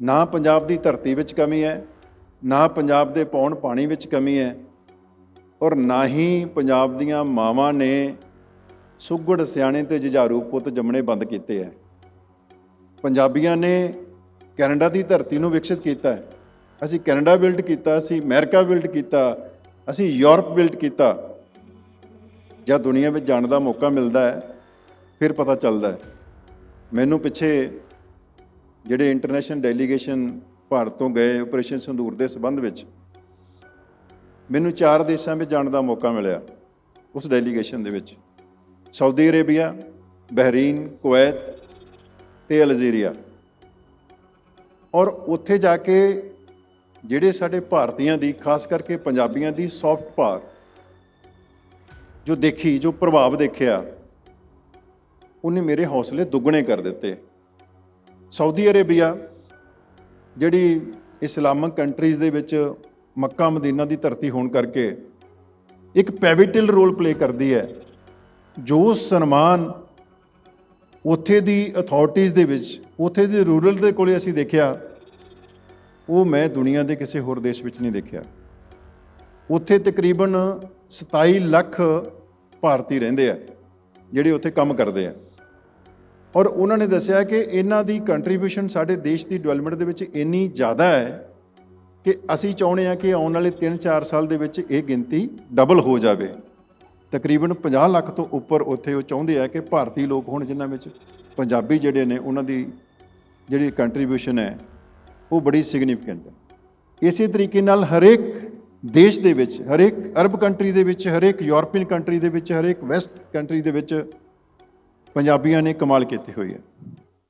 ਨਾ ਪੰਜਾਬ ਦੀ ਧਰਤੀ ਵਿੱਚ ਕਮੀ ਹੈ, ਨਾ ਪੰਜਾਬ ਦੇ ਪੌਣ ਪਾਣੀ ਵਿੱਚ ਕਮੀ ਹੈ ਔਰ ਨਾ ਹੀ ਪੰਜਾਬ ਦੀਆਂ ਮਾਵਾਂ ਨੇ ਸੁੱਗੜ ਸਿਆਣੇ ਤੇ ਜੁਝਾਰੂ ਪੁੱਤ ਜੰਮਣੇ ਬੰਦ ਕੀਤੇ ਹੈ। ਪੰਜਾਬੀਆਂ ਨੇ ਕੈਨੇਡਾ ਦੀ ਧਰਤੀ ਨੂੰ ਵਿਕਸਿਤ ਕੀਤਾ ਹੈ। ਅਸੀਂ ਕੈਨੇਡਾ ਬਿਲਡ ਕੀਤਾ, ਅਸੀਂ ਅਮਰੀਕਾ ਬਿਲਡ ਕੀਤਾ, ਅਸੀਂ ਯੂਰਪ ਬਿਲਡ ਕੀਤਾ। ਜਦ ਦੁਨੀਆ ਵਿੱਚ ਜਾਣ ਦਾ ਮੌਕਾ ਮਿਲਦਾ ਹੈ, ਫਿਰ ਪਤਾ ਚੱਲਦਾ ਹੈ। ਮੈਨੂੰ ਪਿੱਛੇ ਜਿਹੜੇ ਇੰਟਰਨੈਸ਼ਨਲ ਡੈਲੀਗੇਸ਼ਨ ਭਾਰਤ ਤੋਂ ਗਏ ਆਪਰੇਸ਼ਨ ਸੰਦੂਰ ਦੇ ਸਬੰਧ ਵਿੱਚ, ਮੈਨੂੰ ਚਾਰ ਦੇਸ਼ਾਂ ਵਿੱਚ ਜਾਣ ਦਾ ਮੌਕਾ ਮਿਲਿਆ ਉਸ ਡੈਲੀਗੇਸ਼ਨ ਦੇ ਵਿੱਚ। ਸਾਊਦੀ ਅਰੇਬੀਆ, ਬਹਿਰੀਨ, ਕੁਵੈਤ ਤੇ ਅਲਜੀਰੀਆ। ਔਰ ਉੱਥੇ ਜਾ ਕੇ ਜਿਹੜੇ ਸਾਡੇ ਭਾਰਤੀਆਂ ਦੀ, ਖਾਸ ਕਰਕੇ ਪੰਜਾਬੀਆਂ ਦੀ ਸੌਫਟ ਪਾਵਰ ਜੋ ਦੇਖੀ, ਜੋ ਪ੍ਰਭਾਵ ਦੇਖਿਆ, ਉਹਨੇ ਮੇਰੇ ਹੌਸਲੇ ਦੁੱਗਣੇ ਕਰ ਦਿੱਤੇ। ਸਾਊਦੀ ਅਰੇਬੀਆ, ਜਿਹੜੀ ਇਸਲਾਮਿਕ ਕੰਟਰੀਜ਼ ਦੇ ਵਿੱਚ ਮੱਕਾ ਮਦੀਨਾ ਦੀ ਧਰਤੀ ਹੋਣ ਕਰਕੇ ਇੱਕ ਪੈਵਿਟਲ ਰੋਲ ਪਲੇ ਕਰਦੀ ਹੈ, ਜੋ ਸਨਮਾਨ ਉੱਥੇ ਦੀ ਅਥਾਰਟੀਆਂ ਦੇ ਵਿੱਚ, ਉੱਥੇ ਦੇ ਰੂਰਲ ਦੇ ਕੋਲੇ ਅਸੀਂ ਦੇਖਿਆ, ਉਹ ਮੈਂ ਦੁਨੀਆ ਦੇ ਕਿਸੇ ਹੋਰ ਦੇਸ਼ ਵਿੱਚ ਨਹੀਂ ਦੇਖਿਆ। ਉੱਥੇ ਤਕਰੀਬਨ 27 ਲੱਖ ਭਾਰਤੀ ਰਹਿੰਦੇ ਆ, ਜਿਹੜੇ ਉੱਥੇ ਕੰਮ ਕਰਦੇ ਆ। ਔਰ ਉਹਨਾਂ ਨੇ ਦੱਸਿਆ ਕਿ ਇਹਨਾਂ ਦੀ ਕੰਟਰੀਬਿਊਸ਼ਨ ਸਾਡੇ ਦੇਸ਼ ਦੀ ਡਿਵੈਲਪਮੈਂਟ ਦੇ ਵਿੱਚ ਇੰਨੀ ਜ਼ਿਆਦਾ ਹੈ ਕਿ ਅਸੀਂ ਚਾਹੁੰਦੇ ਆ ਕਿ ਆਉਣ ਵਾਲੇ 3-4 ਸਾਲ ਦੇ ਵਿੱਚ ਇਹ ਗਿਣਤੀ ਡਬਲ ਹੋ ਜਾਵੇ। ਤਕਰੀਬਨ 50 ਲੱਖ ਤੋਂ ਉੱਪਰ ਉੱਥੇ ਉਹ ਚਾਹੁੰਦੇ ਆ ਕਿ ਭਾਰਤੀ ਲੋਕ ਹੋਣ ਜਿਨ੍ਹਾਂ ਵਿੱਚ ਪੰਜਾਬੀ ਜਿਹੜੇ ਨੇ, ਉਹਨਾਂ ਦੀ ਜਿਹੜੀ ਕੰਟਰੀਬਿਊਸ਼ਨ ਹੈ, ਉਹ ਬੜੀ ਸਿਗਨੀਫੀਕੈਂਟ ਹੈ। ਇਸੇ ਤਰੀਕੇ ਨਾਲ ਹਰੇਕ ਦੇਸ਼ ਦੇ ਵਿੱਚ, ਹਰੇਕ ਅਰਬ ਕੰਟਰੀ ਦੇ ਵਿੱਚ, ਹਰੇਕ ਯੂਰਪੀਅਨ ਕੰਟਰੀ ਦੇ ਵਿੱਚ, ਹਰੇਕ ਵੈਸਟ ਕੰਟਰੀ ਦੇ ਵਿੱਚ ਪੰਜਾਬੀਆਂ ਨੇ ਕਮਾਲ ਕੀਤੀ ਹੋਈ ਹੈ।